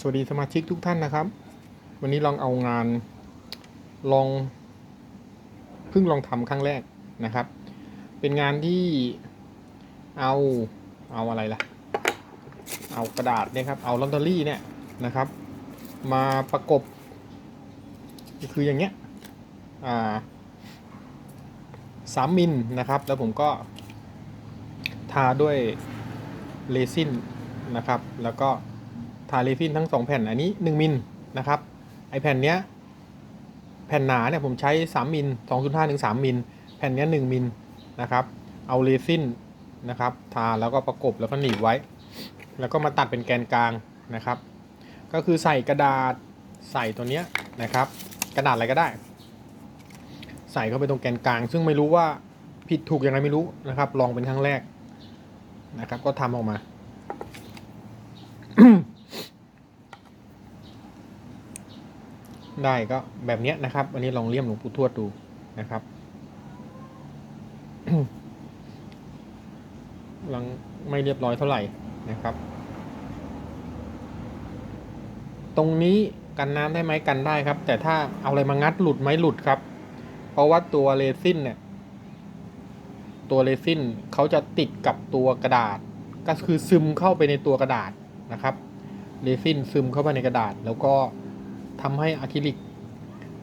สวัสดีสมาชิกทุกท่านนะครับ วันนี้ลองเอางานลองเพิ่งลองทำครั้งแรกนะครับ เป็นงานที่เอาเอาอะไรล่ะ เอากระดาษเนี่ยครับ เอาลอตเตอรี่เนี่ยนะครับ มาประกบ คืออย่างเงี้ยอ่าสามมิลนะครับ แล้วผมก็ทาด้วยเรซินนะครับ แล้วก็ ทาเรซินทั้งสองแผ่นอันนี้ 1 มิลนะครับไอแผ่นเนี้ยแผ่นหนาเนี่ยผมใช้ 3 มิล2.5ถึง3มิลแผ่นเนี้ย1มิลนะครับเอาเรซินนะครับทาแล้วก็ประกบแล้วก็หนีบไว้ แล้วก็มาตัดเป็นแกนกลางนะครับ ก็คือใส่กระดาษใส่ตัวเนี้ยนะครับ กระดาษอะไรก็ได้ ใส่เข้าไปตรงแกนกลาง ซึ่งไม่รู้ว่าผิดถูกยังไงไม่รู้นะครับ ลองเป็นครั้งแรกนะครับ ก็ทำออกมา ได้ก็แบบนี้นะครับ อันนี้ลองเลี่ยมหลวงปู่ทวดดูนะครับลังไม่เรียบร้อยเท่าไหร่นะครับ ตรงนี้กันน้ำได้ไหมกันได้ครับ แต่ถ้าเอาอะไรมางัดหลุดไหมหลุดครับ เพราะว่าตัวเรซินเนี่ยตัวเรซินเขาจะติดกับตัวกระดาษ ก็คือซึมเข้าไปในตัวกระดาษนะครับเรซินซึมเข้าไปในกระดาษแล้วก็ ทำให้อะคริลิก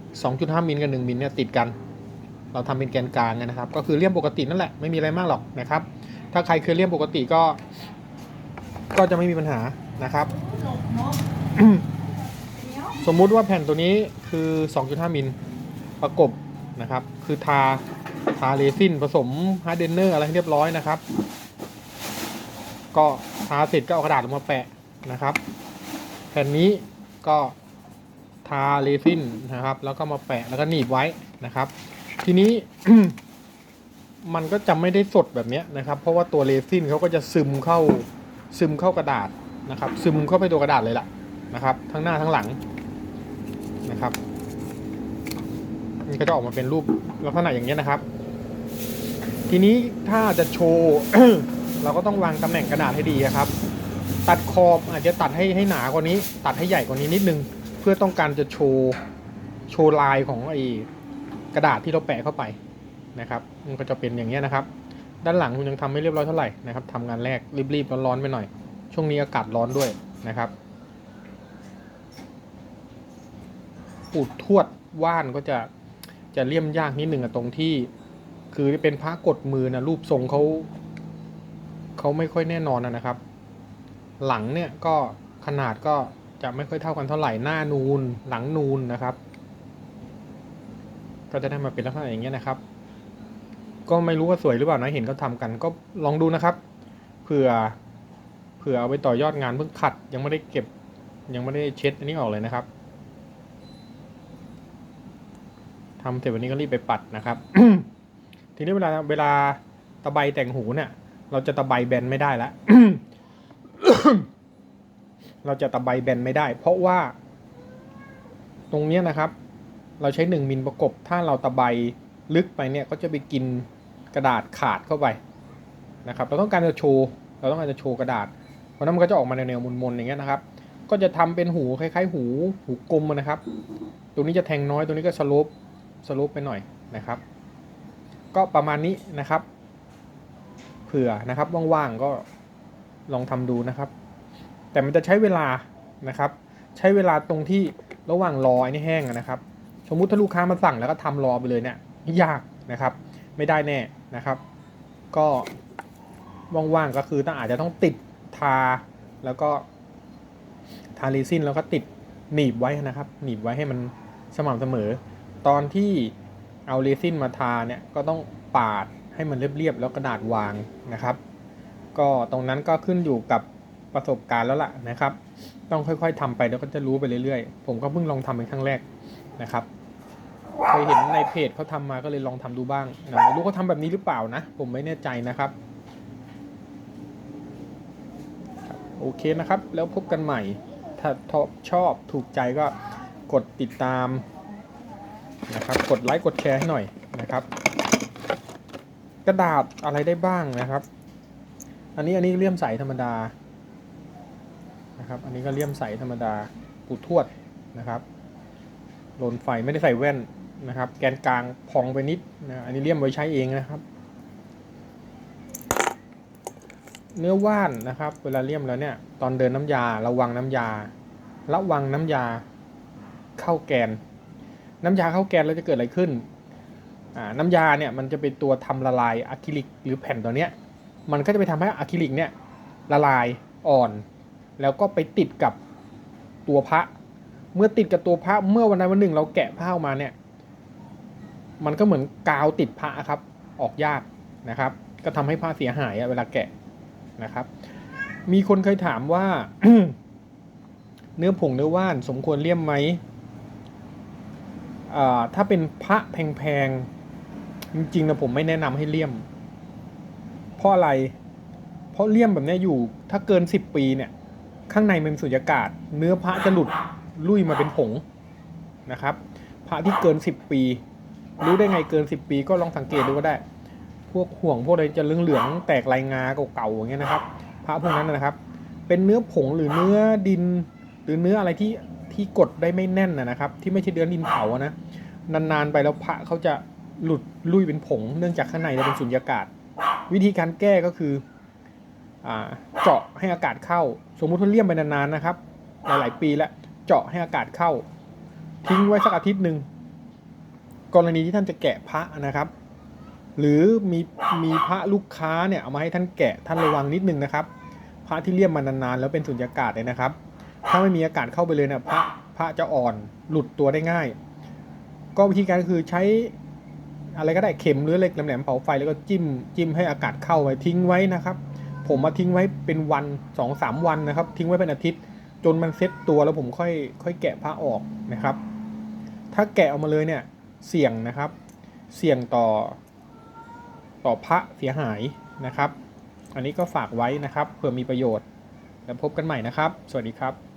2.5 มิลกับ 1 มิลเนี่ยติดกัน เราทำเป็นแกนกลางนะครับ ก็คือเลี่ยมปกตินั่นแหละ ไม่มีอะไรมากหรอกนะครับ ถ้าใครเคยเลี่ยมปกติก็ ก็จะไม่มีปัญหานะครับ สมมุติว่าแผ่นตัวนี้คือ 2.5 มิลประกบนะครับ คือทาทาเรซินผสมฮาร์ดเดนเนอร์อะไรเรียบร้อยนะครับ ก็ทาเสร็จก็เอากระดาษลงมาแปะนะครับ แผ่นนี้ก็าเรซินนะครับ แล้วก็มาแปะแล้วก็หนีบไว้นะครับ ทีนี้ มันก็จะไม่ได้สดแบบนี้นะครับ เพราะว่าตัวเรซินเขาก็จะซึมเข้าซึมเข้ากระดาษนะครับ ซึมเข้าไปตัวกระดาษเลยล่ะนะครับ ทั้งหน้าทั้งหลังนะครับมันก็จะออกมาเป็นรูปลักษณะอย่างเงี้นะครับ ทีนี้ถ้าจะโชว์เราก็ต้องวางตำแหน่งกระดาษให้ดีครับ ตัดขอบอาจจะตัดให้ให้หนากว่านี้ ตัดให้ใหญ่กว่านี้นิดนึง เพื่อต้องการจะโชว์โชว์ลายของไอ้กระดาษที่เราแปะเข้าไปนะครับมันก็จะเป็นอย่างเงี้นะครับ ด้านหลังคุณยังทำไม่เรียบร้อยเท่าไหร่นะครับทำงานแรกรีบๆร้อนๆไปหน่อย ช่วงนี้อากาศร้อนด้วยนะครับปูดทวดว่านก็จะจะเลี่ยมยากนิดหนึ่งอะตรงที่ คือเป็นพระกดมือนะรูปทรงเขาเขาไม่ค่อยแน่นอนนะครับ หลังเนี่ยก็ขนาดก็ จะไม่ค่อยเท่ากันเท่าไหร่หน้านูนหลังนูนนะครับ ก็จะได้มาเป็นลักษณะอย่างเงี้ยนะครับ ก็ไม่รู้ว่าสวยหรือเปล่านะเห็นเขาทำกัน ก็ลองดูนะครับเผื่อเผื่อเอาไปต่อยอดงานเพิ่งขัดยังไม่ได้เก็บ ยังไม่ได้เช็ดอันนี้ออกเลยนะครับทำเสร็จวันนี้ก็รีบไปปัดนะครับ ทีนี้เวลาเวลาตะไบแต่งหูเนี่ย เราจะตะไบแบนไม่ได้แล้ว เราจะตะไบแบนไม่ได้ เพราะว่า ตรงนี้นะครับ เราใช้หนึ่งมิลประกบ ถ้าเราตะไบลึกไปเนี่ยก็จะไปกินกระดาษขาดเข้าไปนะครับ เราต้องการจะโชว์ เราต้องการจะโชว์กระดาษ เพราะนั้นมันก็จะออกมาในแนวมนๆอย่างเงี้ยนะครับ ก็จะทำเป็นหูคล้ายๆ หูหูกลมนะครับ ตรงนี้จะแทงน้อยตรงนี้ก็สโลปสโลปไปหน่อยนะครับ ก็ประมาณนี้นะครับ เผื่อนะครับว่างๆก็ลองทำดูนะครับ แต่มันจะใช้เวลานะครับ ใช้เวลาตรงที่ระหว่างรอไอ้นี่แห้งนะครับ สมมุติถ้าลูกค้ามาสั่งแล้วก็ทำรอไปเลยเนี่ยยากนะครับ ไม่ได้แน่นะครับ ก็ว่างๆก็คือต้องอาจจะต้องติดทาแล้วก็ทาเรซินแล้วก็ติดหนีบไว้นะครับ หนีบไว้ให้มันสม่ำเสมอ ตอนที่เอาเรซินมาทาเนี่ยก็ต้องปาดให้มันเรียบๆแล้วกระดาษวางนะครับ ก็ตรงนั้นก็ขึ้นอยู่กับ ประสบการณ์แล้วล่ะนะครับ ต้องค่อยๆทำไปแล้วก็จะรู้ไปเรื่อยๆ ผมก็เพิ่งลองทำเป็นครั้งแรกนะครับเคยเห็นในเพจเขาทำมาก็เลยลองทำดูบ้างนะไม่รู้เขาทำแบบนี้หรือเปล่านะ ผมไม่แน่ใจนะครับครับ โอเคนะครับ แล้วพบกันใหม่ ถ้าชอบถูกใจก็กดติดตามนะครับ กดไลค์กดแชร์ให้หน่อยนะครับ กระดาษอะไรได้บ้างนะครับ อันนี้อันนี้เลี่ยมใสธรรมดา นะครับ อันนี้ก็เลี่ยมใสธรรมดาปูทวดนะครับโลนไฟไม่ได้ใส่แว่นนะครับ แกนกลางพองไปนิดนะอันนี้เลี่ยมไว้ใช้เองนะครับ เนื้อว่านนะครับ เวลาเลี่ยมแล้วเนี่ยตอนเดินน้ำยาระวังน้ำยา ระวังน้ำยาเข้าแกน น้ำยาเข้าแกนแล้วจะเกิดอะไรขึ้นอ่าน้ำยาเนี่ยมันจะเป็นตัวทำละลายอะคริลิกหรือแผ่นตัวเนี้ยมันก็จะไปทำให้อะคริลิกเนี่ยละลายอ่อน แล้วก็ไปติดกับตัวพระ เมื่อติดกับตัวพระเมื่อวันใดวันหนึ่ง เราแกะผ้าออกมาเนี่ย มันก็เหมือนกาวติดพระครับ ออกยากนะครับ ก็ทำให้ผ้าเสียหายเวลาแกะนะครับ มีคนเคยถามว่า เนื้อผงเนื้อว่าน สมควรเลี่ยมไหมอ่าถ้าเป็นพระแพงๆจริงๆนะผมไม่แนะนำให้เลี่ยม เพราะอะไร เพราะเลี่ยมแบบนี้อยู่ ถ้าเกิน10ปีเนี่ย ข้างในมันสุญญากาศ เนื้อพระจะหลุดลุยมาเป็นผงนะครับ พระที่เกิน 10 ปี รู้ได้ไงเกิน 10 ปีก็ลองสังเกตดูก็ได้ พวกห่วงพวกอะไรจะเหลืองๆแตกลายงาเก่าๆอย่างเงี้ยนะครับ พระพวกนั้นนะครับ เป็นเนื้อผงหรือเนื้อดิน หรือเนื้ออะไรที่ที่กดได้ไม่แน่นนะนะครับ ที่ไม่ใช่เนื้อดินเผานะนานๆไปแล้วพระเขาจะหลุดลุยเป็นผง เนื่องจากข้างในจะเป็นสุญญากาศ วิธีการแก้ก็คือ เจาะให้อากาศเข้า สมมุติว่าเลี่ยมไปนานๆนะครับ หลายๆปีแล้วเจาะให้อากาศเข้า ทิ้งไว้สักอาทิตย์หนึ่งกรณีที่ท่านจะแกะพระนะครับ หรือมีมีพระลูกค้าเนี่ยเอามาให้ท่านแกะท่านระวังนิดนึงนะครับ พระที่เลี่ยมมานานๆแล้วเป็นสุญญากาศเนี่ยนะครับ ถ้าไม่มีอากาศเข้าไปเลยเนี่ยพระพระจะอ่อนหลุดตัวได้ง่าย ก็วิธีการคือใช้อะไรก็ได้เข็มหรือเหล็กแหลมๆเผาไฟแล้วก็จิ้มจิ้มให้อากาศเข้าไว้ทิ้งไว้นะครับ ผมมาทิ้งไว้เป็นวันสองสามวันนะครับ ทิ้งไว้เป็นอาทิตย์ จนมันเซ็ตตัวแล้วผมค่อยค่อยแกะผ้าออกนะครับ ถ้าแกะออกมาเลยเนี่ยเสี่ยงนะครับ เสี่ยงต่อ ต่อพระเสียหายนะครับ อันนี้ก็ฝากไว้นะครับเผื่อมีประโยชน์แล้วพบกันใหม่นะครับ สวัสดีครับ